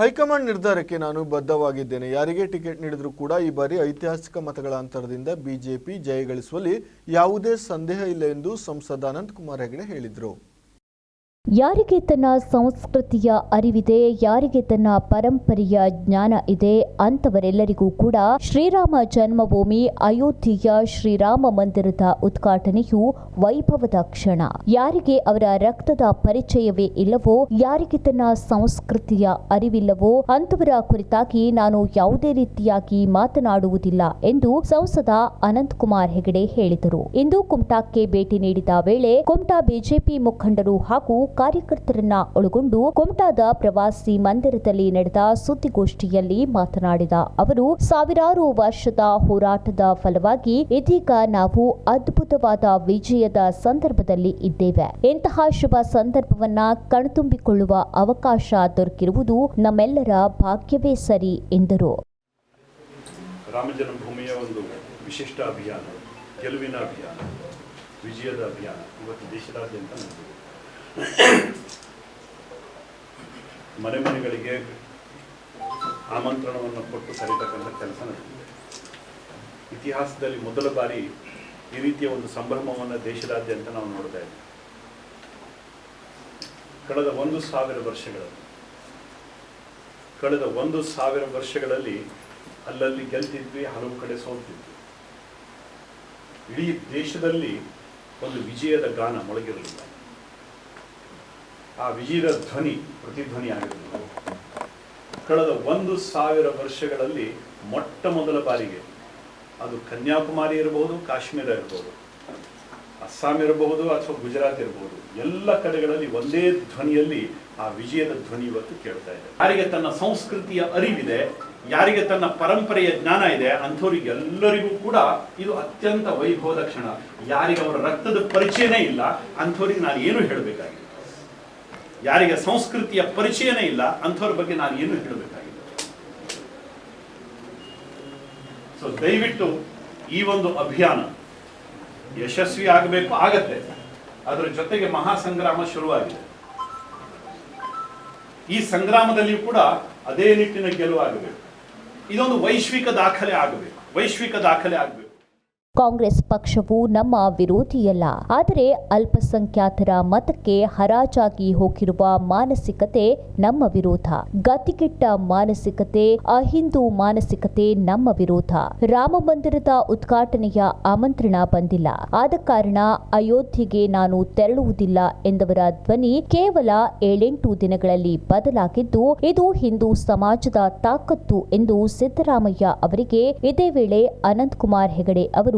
High command ನಿರ್ಧಾರಕ್ಕೆ ನಾನು ಬದ್ಧವಾಗಿದ್ದೇನೆ. ಯಾರಿಗೆ ಟಿಕೆಟ್ ನೀಡಿದರೂ ಕೂಡ ಈ ಬಾರಿ ಐತಿಹಾಸಿಕ ಮತಗಳ ಅಂತರದಿಂದ ಬಿಜೆಪಿ ಜಯಗಳಿಸುವಲ್ಲಿ ಯಾವುದೇ ಸಂದೇಹ ಇಲ್ಲ ಎಂದು ಸಂಸದ ಅನಂತಕುಮಾರ್ ಹೆಗಡೆ ಹೇಳಿದರು. ಯಾರಿಗೆ ತನ್ನ ಸಂಸ್ಕೃತಿಯ ಅರಿವಿದೆ, ಯಾರಿಗೆ ತನ್ನ ಪರಂಪರೆಯ ಜ್ಞಾನ ಇದೆ ಅಂತವರೆಲ್ಲರಿಗೂ ಕೂಡ ಶ್ರೀರಾಮ ಜನ್ಮಭೂಮಿ ಅಯೋಧ್ಯೆಯ ಶ್ರೀರಾಮ ಮಂದಿರದ ಉದ್ಘಾಟನೆಯು ವೈಭವದ ಕ್ಷಣ. ಯಾರಿಗೆ ಅವರ ರಕ್ತದ ಪರಿಚಯವೇ ಇಲ್ಲವೋ, ಯಾರಿಗೆ ತನ್ನ ಸಂಸ್ಕೃತಿಯ ಅರಿವಿಲ್ಲವೋ ಅಂತವರ ಕುರಿತಾಗಿ ನಾನು ಯಾವುದೇ ರೀತಿಯಾಗಿ ಮಾತನಾಡುವುದಿಲ್ಲ ಎಂದು ಸಂಸದ ಅನಂತಕುಮಾರ್ ಹೆಗಡೆ ಹೇಳಿದರು. ಇಂದು ಕುಮಟಾಕ್ಕೆ ಭೇಟಿ ನೀಡಿದ ವೇಳೆ ಕುಮಟಾ ಬಿಜೆಪಿ ಮುಖಂಡರು ಹಾಗೂ ಕಾರ್ಯಕರ್ತರನ್ನ ಒಳಗೊಂಡು ಕುಮಟಾದ ಪ್ರವಾಸಿ ಮಂದಿರದಲ್ಲಿ ನಡೆದ ಸುದ್ದಿಗೋಷ್ಠಿಯಲ್ಲಿ ಮಾತನಾಡಿದ ಅವರು, ಸಾವಿರಾರು ವರ್ಷದ ಹೋರಾಟದ ಫಲವಾಗಿ ಇದೀಗ ನಾವು ಅದ್ಭುತವಾದ ವಿಜಯದ ಸಂದರ್ಭದಲ್ಲಿ ಇದ್ದೇವೆ. ಇಂತಹ ಶುಭ ಸಂದರ್ಭವನ್ನ ಕಣ್ತುಂಬಿಕೊಳ್ಳುವ ಅವಕಾಶ ದೊರಕಿರುವುದು ನಮ್ಮೆಲ್ಲರ ಭಾಗ್ಯವೇ ಸರಿ, ಎಂದರು. ರಾಮ ಜನ್ಮಭೂಮಿಯ ಒಂದು ವಿಶಿಷ್ಟ ಅಭಿಯಾನ, ಗೆಲುವಿನ ಅಭಿಯಾನ, ವಿಜಯದ ಅಭಿಯಾನ ಇವತ್ತು ದೇಶದಾದ್ಯಂತ ನಡೆದಿದೆ. ಮನೆ ಮನೆಗಳಿಗೆ ಆಮಂತ್ರಣವನ್ನು ಕೊಟ್ಟು ಕರೀತಕ್ಕಂಥ ಕೆಲಸ ನಡೆದಿದೆ. ಇತಿಹಾಸದಲ್ಲಿ ಮೊದಲ ಬಾರಿ ಈ ರೀತಿಯ ಒಂದು ಸಂಭ್ರಮವನ್ನು ದೇಶದಾದ್ಯಂತ ನಾವು ನೋಡ್ತಾ ಇದ್ದೀವಿ. ಕಳೆದ ಒಂದು ಸಾವಿರ ವರ್ಷಗಳಲ್ಲಿ, ಕಳೆದ ಒಂದು ಸಾವಿರ ವರ್ಷಗಳಲ್ಲಿ ಅಲ್ಲಲ್ಲಿ ಗೆಲ್ತಿದ್ವಿ, ಹಲವು ಕಡೆ ಸೋಲ್ತಿದ್ವಿ. ಇಡೀ ದೇಶದಲ್ಲಿ ಒಂದು ವಿಜಯದ ಗಾನ ಮೊಳಗಿರಲಿಲ್ಲ. ಆ ವಿಜಯದ ಧ್ವನಿ ಪ್ರತಿಧ್ವನಿ ಆಗಿರ್ಬೋದು. ಕಳೆದ ಒಂದು ಸಾವಿರ ವರ್ಷಗಳಲ್ಲಿ ಮೊಟ್ಟ ಮೊದಲ ಬಾರಿಗೆ ಅದು ಕನ್ಯಾಕುಮಾರಿ ಇರಬಹುದು ಕಾಶ್ಮೀರ ಇರಬಹುದು ಅಸ್ಸಾಂ ಇರಬಹುದು ಅಥವಾ ಗುಜರಾತ್ ಇರಬಹುದು ಎಲ್ಲ ಕಡೆಗಳಲ್ಲಿ ಒಂದೇ ಧ್ವನಿಯಲ್ಲಿ ಆ ವಿಜಯದ ಧ್ವನಿ ಇವತ್ತು ಕೇಳ್ತಾ ಇದೆ. ಯಾರಿಗೆ ತನ್ನ ಸಂಸ್ಕೃತಿಯ ಅರಿವಿದೆ, ಯಾರಿಗೆ ತನ್ನ ಪರಂಪರೆಯ ಜ್ಞಾನ ಇದೆ ಅಂಥವ್ರಿಗೆಲ್ಲರಿಗೂ ಕೂಡ ಇದು ಅತ್ಯಂತ ವೈಭವದ ಕ್ಷಣ. ಯಾರಿಗೆ ಅವರ ರಕ್ತದ ಪರಿಚಯನೇ ಇಲ್ಲ, ಅಂಥವ್ರಿಗೆ ನಾನು ಏನು ಹೇಳಬೇಕಾಗಿಲ್ಲ. ಯಾರಿಗೆ ಸಂಸ್ಕೃತಿಯ ಪರಿಚಯನೇ ಇಲ್ಲ, ಅಂಥವ್ರ ಬಗ್ಗೆ ನಾನು ಏನು ಹೇಳಬೇಕಾಗಿದೆ? ಸೊ ದಯವಿಟ್ಟು ಈ ಒಂದು ಅಭಿಯಾನ ಯಶಸ್ವಿ ಆಗಬೇಕು, ಆಗತ್ತೆ. ಅದರ ಜೊತೆಗೆ ಮಹಾಸಂಗ್ರಾಮ ಶುರುವಾಗಿದೆ. ಈ ಸಂಗ್ರಾಮದಲ್ಲಿಯೂ ಕೂಡ ಅದೇ ನಿಟ್ಟಿನ ಗೆಲುವು ಆಗಬೇಕು ಇದೊಂದು ವೈಶ್ವಿಕ ದಾಖಲೆ ಆಗಬೇಕು. ವೈಶ್ವಿಕ ದಾಖಲೆ ಆಗಬೇಕು. ಕಾಂಗ್ರೆಸ್ ಪಕ್ಷವು ನಮ್ಮ ವಿರೋಧಿಯಲ್ಲ. ಆದರೆ ಅಲ್ಪಸಂಖ್ಯಾತರ ಮತಕ್ಕೆ ಹರಾಜಾಗಿ ಹೋಗಿರುವ ಮಾನಸಿಕತೆ ನಮ್ಮ ವಿರೋಧ. ಗತಿಗೆಟ್ಟ ಮಾನಸಿಕತೆ, ಅಹಿಂದೂ ಮಾನಸಿಕತೆ ನಮ್ಮ ವಿರೋಧ. ರಾಮ ಮಂದಿರದ ಉದ್ಘಾಟನೆಯ ಆಮಂತ್ರಣ ಬಂದಿಲ್ಲ. ಆದ ಕಾರಣ ಅಯೋಧ್ಯೆಗೆ ನಾನು ತೆರಳುವುದಿಲ್ಲ ಎಂದವರ ಧ್ವನಿ ಕೇವಲ ಏಳೆಂಟು ದಿನಗಳಲ್ಲಿ ಬದಲಾಗಿದ್ದು, ಇದು ಹಿಂದೂ ಸಮಾಜದ ತಾಕತ್ತು ಎಂದು ಸಿದ್ದರಾಮಯ್ಯ ಅವರಿಗೆ ಇದೇ ವೇಳೆ ಅನಂತಕುಮಾರ್ ಹೆಗಡೆ ಅವರು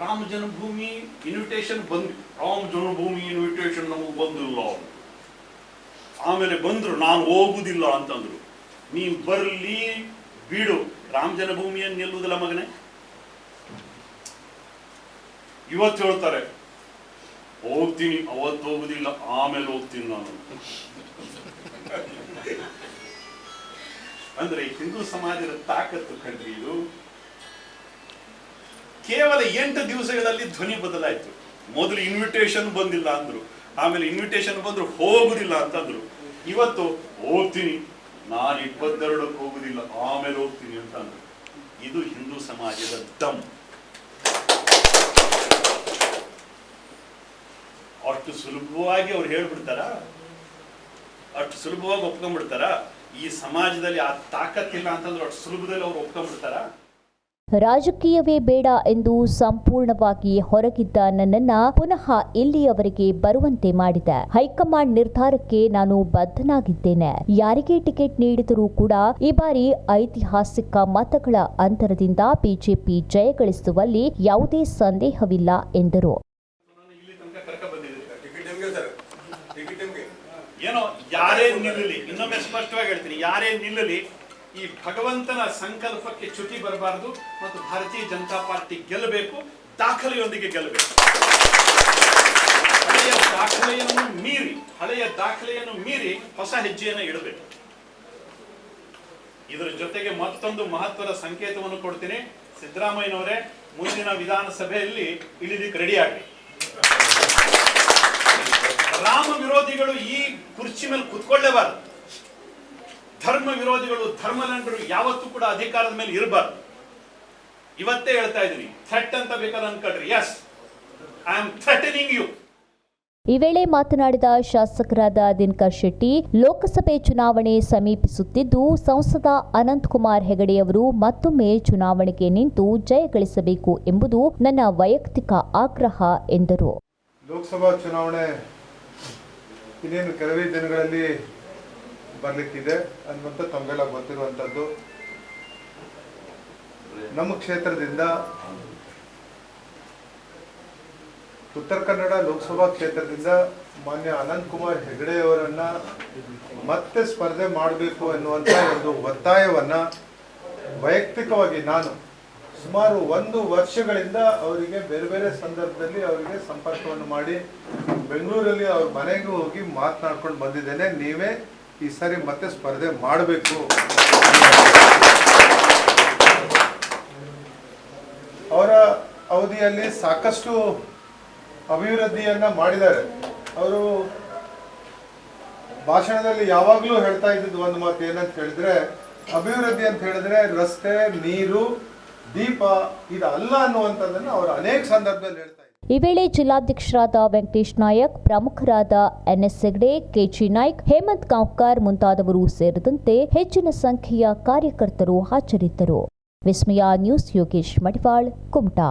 ರಾಮ ಜನ್ಮಭೂಮಿ ಇನ್ವಿಟೇಷನ್ ಬಂದ್ ರಾಮ ಜನ್ಮಭೂಮಿ ಇನ್ವಿಟೇಷನ್ ನಮಗೆ ಬಂದಿಲ್ಲ ಆಮೇಲೆ ಬಂದರು, ನಾನು ಹೋಗುದಿಲ್ಲ ಅಂತಂದ್ರು. ನೀವು ಬರಲಿ, ಬಿಡು. ರಾಮ ಜನ್ಮಭೂಮಿಯನ್ನು ನಿಲ್ಲುವುದಿಲ್ಲ ಮಗನೇ. ಇವತ್ತು ಹೇಳ್ತಾರೆ, ಹೋಗ್ತೀನಿ ಅವತ್ತು ಹೋಗುದಿಲ್ಲ, ಆಮೇಲೆ ಹೋಗ್ತೀನಿ ನಾನು. ಅಂದ್ರೆ ಹಿಂದೂ ಸಮಾಜದ ತಾಕತ್ತು ಕಂಡ್ರಿ ಇದು. ಕೇವಲ ಎಂಟು ದಿವಸಗಳಲ್ಲಿ ಧ್ವನಿ ಬದಲಾಯಿತು. ಮೊದಲು ಇನ್ವಿಟೇಷನ್ ಬಂದಿಲ್ಲ ಅಂದ್ರು. ಆಮೇಲೆ ಇನ್ವಿಟೇಷನ್ ಬಂದ್ರು ಹೋಗುದಿಲ್ಲ ಅಂತಂದ್ರು. ಇವತ್ತು ಹೋಗ್ತೀನಿ. ನಾನು ಇಪ್ಪತ್ತೆರಡಕ್ಕೆ ಹೋಗುದಿಲ್ಲ, ಆಮೇಲೆ ಹೋಗ್ತೀನಿ ಅಂತ ಅಂದ್ರು ಇದು ಹಿಂದೂ ಸಮಾಜದ ದಮ್. ಅಷ್ಟು ಸುಲಭವಾಗಿ ಅವ್ರು ಹೇಳ್ಬಿಡ್ತಾರ? ಅಷ್ಟು ಸುಲಭವಾಗಿ ಒಪ್ಕೊಂಡ್ಬಿಡ್ತಾರ? ಈ ಸಮಾಜದಲ್ಲಿ ಆ ತಾಕತ್ತಿಲ್ಲ ಅಂತಂದ್ರೆ ಅಷ್ಟು ಸುಲಭದಲ್ಲಿ ಅವ್ರು ಒಪ್ಕೊಂಡ್ಬಿಡ್ತಾರ? ರಾಜಕೀಯವೇ ಬೇಡ ಎಂದು ಸಂಪೂರ್ಣವಾಗಿ ಹೊರಗಿದ್ದ ನನ್ನನ್ನ ಪುನಃ ಇಲ್ಲಿಯವರೆಗೆ ಬರುವಂತೆ ಮಾಡಿದೆ. ಹೈಕಮಾಂಡ್ ನಿರ್ಧಾರಕ್ಕೆ ನಾನು ಬದ್ಧನಾಗಿದ್ದೇನೆ. ಯಾರಿಗೆ ಟಿಕೆಟ್ ನೀಡಿದರೂ ಕೂಡ ಈ ಬಾರಿ ಐತಿಹಾಸಿಕ ಮತಗಳ ಅಂತರದಿಂದ ಬಿಜೆಪಿ ಜಯಗಳಿಸುವಲ್ಲಿ ಯಾವುದೇ ಸಂದೇಹವಿಲ್ಲ ಎಂದರು. ಏನೋ ಯಾರೇ ನಿಲ್ಲಲಿ, ಇನ್ನೊಮ್ಮೆ ಸ್ಪಷ್ಟವಾಗಿ ಹೇಳ್ತೀನಿ, ಯಾರೇ ನಿಲ್ಲಲಿ ಈ ಭಗವಂತನ ಸಂಕಲ್ಪಕ್ಕೆ ಚ್ಯುತಿ ಬರಬಾರದು ಮತ್ತು ಭಾರತೀಯ ಜನತಾ ಪಾರ್ಟಿ ಗೆಲ್ಲಬೇಕು, ದಾಖಲೆಯೊಂದಿಗೆ ಗೆಲ್ಲಬೇಕು. ಹಳೆಯ ದಾಖಲೆಯನ್ನು ಮೀರಿ, ಹಳೆಯ ದಾಖಲೆಯನ್ನು ಮೀರಿ ಹೊಸ ಹೆಜ್ಜೆಯನ್ನು ಇಡಬೇಕು. ಇದರ ಜೊತೆಗೆ ಮತ್ತೊಂದು ಮಹತ್ವದ ಸಂಕೇತವನ್ನು ಕೊಡ್ತೀನಿ. ಸಿದ್ದರಾಮಯ್ಯನವರೇ, ಮುಂದಿನ ವಿಧಾನಸಭೆಯಲ್ಲಿ ಇಳಿದಿಕ್ಕೆ ರೆಡಿ ಆಗಲಿ. ರಾಮ ವಿರೋಧಿಗಳು ಈ ಕುರ್ಚಿ ಮೇಲೆ ಕುತ್ಕೊಳ್ಳೇಬಾರದು. ಧರ್ಮ ವಿರೋಧಿಗಳು ಧರ್ಮಲಂಡರು ಯಾವತ್ತೂ ಕೂಡ ಅಧಿಕಾರದ ಮೇಲೆ ಇರಬಾರ್ದು. ಇವತ್ತೇ ಹೇಳ್ತಾ ಇದ್ದೀನಿ ಥ್ರೆಟ್ ಅಂತ ಬೇಕಾದ್ರೆ ಅನ್ಕೊಳ್ರಿ. Yes I am threatening you ಈ ವೇಳೆ ಮಾತನಾಡಿದ ಶಾಸಕರಾದ ದಿನಕರ್ ಶೆಟ್ಟಿ ಲೋಕಸಭೆ ಚುನಾವಣೆ ಸಮೀಪಿಸುತ್ತಿದ್ದು ಸಂಸದ ಅನಂತಕುಮಾರ್ ಹೆಗಡೆಯವರು ಮತ್ತೊಮ್ಮೆ ಚುನಾವಣೆಗೆ ನಿಂತು ಜಯಗಳಿಸಬೇಕು ಎಂಬುದು ನನ್ನ ವೈಯಕ್ತಿಕ ಆಗ್ರಹ ಎಂದರು. ಲೋಕಸಭಾ ಚುನಾವಣೆ ಇನ್ನೇನು ಕೆಲವೇ ದಿನಗಳಲ್ಲಿ ಬರಲಿಕ್ಕಿದೆ ಅನ್ನುವಂಥ ತಮಗೆಲ್ಲ ಗೊತ್ತಿರುವಂಥದ್ದು ನಮ್ಮ ಕ್ಷೇತ್ರದಿಂದ ಉತ್ತರ ಕನ್ನಡ ಲೋಕಸಭಾ ಕ್ಷೇತ್ರದಿಂದ ಮಾನ್ಯ ಅನಂತ್ ಕುಮಾರ್ ಹೆಗಡೆ ಅವರನ್ನ ಮತ್ತೆ ಸ್ಪರ್ಧೆ ಮಾಡಬೇಕು ಎನ್ನುವಂಥ ಒಂದು ಒತ್ತಾಯವನ್ನ ವೈಯಕ್ತಿಕವಾಗಿ ನಾನು ಸುಮಾರು ಒಂದು ವರ್ಷಗಳಿಂದ ಅವರಿಗೆ ಬೇರೆ ಬೇರೆ ಸಂದರ್ಭದಲ್ಲಿ ಅವರಿಗೆ ಸಂಪರ್ಕವನ್ನು ಮಾಡಿ ಬೆಂಗಳೂರಲ್ಲಿ ಅವ್ರ ಮನೆಗೆ ಹೋಗಿ ಮಾತನಾಡ್ಕೊಂಡು ಬಂದಿದ್ದೇನೆ. ನೀವೇ ಈ ಸಾರಿ ಮತ್ತೆ ಸ್ಪರ್ಧೆ ಮಾಡಬೇಕು. ಅವರ ಅವಧಿಯಲ್ಲಿ ಸಾಕಷ್ಟು ಅಭಿವೃದ್ಧಿಯನ್ನ ಮಾಡಿದ್ದಾರೆ. ಅವರು ಭಾಷಣದಲ್ಲಿ ಯಾವಾಗಲೂ ಹೇಳ್ತಾ ಇದ್ದಿದ್ದು ಒಂದು ಮಾತು ಏನಂತ ಹೇಳಿದ್ರೆ, ಅಭಿವೃದ್ಧಿ ಅಂತ ಹೇಳಿದ್ರೆ ರಸ್ತೆ, ನೀರು, ದೀಪ ಇದಲ್ಲ ಅನ್ನುವಂಥದ್ದನ್ನು ಅವರು ಅನೇಕ ಸಂದರ್ಭದಲ್ಲಿ ಹೇಳ್ತಾ ಈ ವೇಳೆ ಜಿಲ್ಲಾಧ್ಯಕ್ಷರಾದ ವೆಂಕಟೇಶ್ ನಾಯಕ್, ಪ್ರಮುಖರಾದ N S Hegde, K G Naik, Hemant Gaonkar ಮುಂತಾದವರು ಸೇರಿದಂತೆ ಹೆಚ್ಚಿನ ಸಂಖ್ಯೆಯ ಕಾರ್ಯಕರ್ತರು ಹಾಜರಿದ್ದರು. ವಿಸ್ಮಯ ನ್ಯೂಸ್ ಯೋಗೇಶ್ ಮಡಿವಾಳ್, ಕುಮಟಾ.